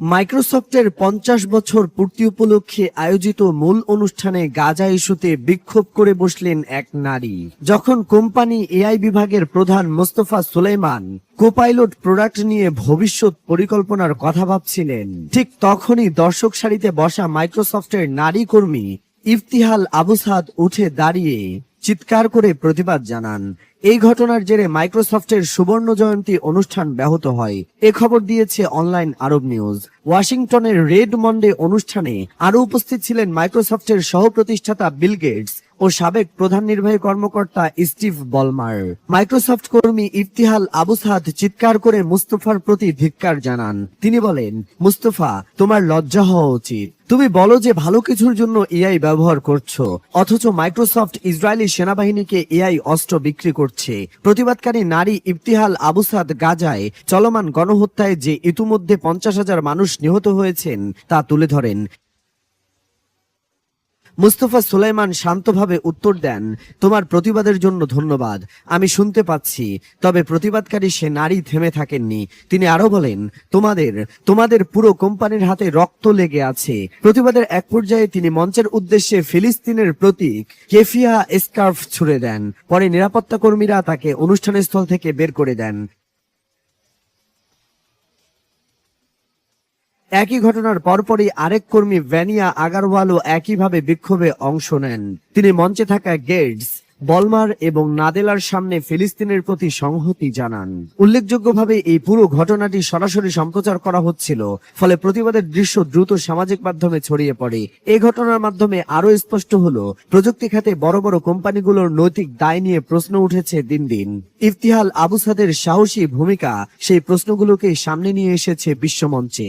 মাইক্রোসফটের পঞ্চাশ বছর পূর্তি উপলক্ষে আয়োজিত মূল অনুষ্ঠানে গাজা ইস্যুতে বিক্ষোভ করে বসলেন এক নারী। যখন কোম্পানি এআই বিভাগের প্রধান মোস্তফা সুলেমান কোপাইলট প্রোডাক্ট নিয়ে ভবিষ্যৎ পরিকল্পনার কথা ভাবছিলেন, ঠিক তখনই দর্শক সারিতে বসা মাইক্রোসফটের নারী কর্মী ইফতিহাল আবুসাদ উঠে দাঁড়িয়ে চিৎকার করে প্রতিবাদ জানান। এই ঘটনার জেরে মাইক্রোসফটের সুবর্ণ জয়ন্তী অনুষ্ঠান ব্যাহত হয়। এ খবর দিয়েছে অনলাইন আরব নিউজ। ওয়াশিংটনের রেড মন্ডে অনুষ্ঠানে আরও উপস্থিত ছিলেন মাইক্রোসফটের সহ প্রতিষ্ঠাতা বিল গেটস। ও সাবেক প্রধান নির্বাহী কর্মকর্তা স্টিভ বলমার। মাইক্রোসফট কর্মী ইফতিহাল আবু সাদ চিৎকার করে মুস্তফার প্রতি ধিক্কার জানান। তিনি বলেন, মুস্তফা, তোমার লজ্জা হওয়া উচিত। তুমি বলো যে ভালো কিছুর জন্য এআই ব্যবহার করছ, অথচ মাইক্রোসফট ইসরায়েলি সেনাবাহিনীকে এআই অস্ত্র বিক্রি করছে। প্রতিবাদকারী নারী ইফতিহাল আবুসাদ গাজায় চলমান গণহত্যায় যে ইতিমধ্যে পঞ্চাশ হাজার মানুষ নিহত হয়েছেন, তা তুলে ধরেন। মুস্তফা সুলাইমান শান্তভাবে উত্তর দেন, তোমার প্রতিবাদের জন্য ধন্যবাদ। আমি শুনতে পাচ্ছি, তবে প্রতিবাদকারী সে নারী থেমে থাকেননি। তিনি আরও বলেন, তোমাদের তোমাদের পুরো কোম্পানির হাতে রক্ত লেগে আছে। প্রতিবাদের এক পর্যায়ে তিনি মঞ্চের উদ্দেশ্যে ফিলিস্তিনের প্রতীক কেফিয়া স্কার্ফ ছুড়ে দেন। পরে নিরাপত্তা কর্মীরা তাকে অনুষ্ঠানস্থল থেকে বের করে দেন। একই ঘটনার পরপরই আরেক কর্মী ভ্যানিয়া আগারওয়ালও একইভাবে বিক্ষোভে অংশ নেন। তিনি মঞ্চে থাকা গেটস বলমার এবং নাদেলার সামনে ফিলিস্তিনের প্রতি সংহতি জানান। উল্লেখযোগ্যভাবে এই পুরো ঘটনাটি সরাসরি সম্প্রচার করা হচ্ছিল, ফলে প্রতিবাদের দৃশ্য দ্রুত সামাজিক মাধ্যমে ছড়িয়ে পড়ে। এ ঘটনার মাধ্যমে আরও স্পষ্ট হলো, প্রযুক্তি খাতে বড় বড় কোম্পানিগুলোর নৈতিক দায় নিয়ে প্রশ্ন উঠেছে দিন দিন। ইফতিহাল আবুসাদের সাহসী ভূমিকা, সেই প্রশ্নগুলোকে সামনে নিয়ে এসেছে বিশ্বমঞ্চে।